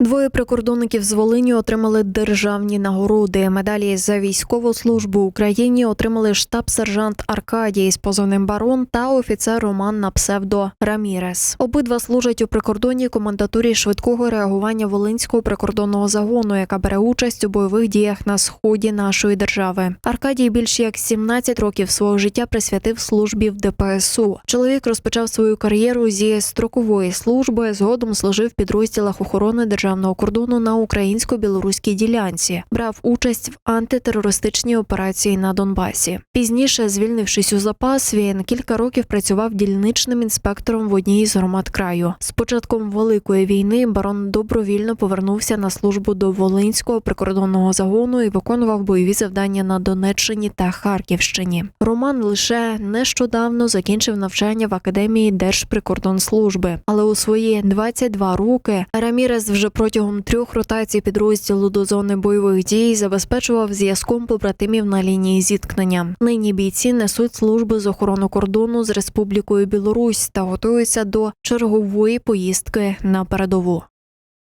Двоє прикордонників з Волині отримали державні нагороди. Медалі за військову службу Україні отримали штаб-сержант Аркадій з позивним барон та офіцер Роман на псевдо Рамірес. Обидва служать у прикордонній комендатурі швидкого реагування Волинського прикордонного загону, яка бере участь у бойових діях на сході нашої держави. Аркадій більш як 17 років свого життя присвятив службі в ДПСУ. Чоловік розпочав свою кар'єру зі строкової служби. Згодом служив в підрозділах охорони державного кордону на українсько-білоруській ділянці. Брав участь в антитерористичній операції на Донбасі. Пізніше, звільнившись у запас, він кілька років працював дільничним інспектором в одній з громад краю. З початком великої війни барон добровільно повернувся на службу до Волинського прикордонного загону і виконував бойові завдання на Донеччині та Харківщині. Роман лише нещодавно закінчив навчання в академії Держприкордонслужби, але у свої 22 роки Рамірес вже протягом трьох ротацій підрозділу до зони бойових дій забезпечував зв'язком побратимів на лінії зіткнення. Нині бійці несуть служби з охорони кордону з Республікою Білорусь та готуються до чергової поїздки на передову.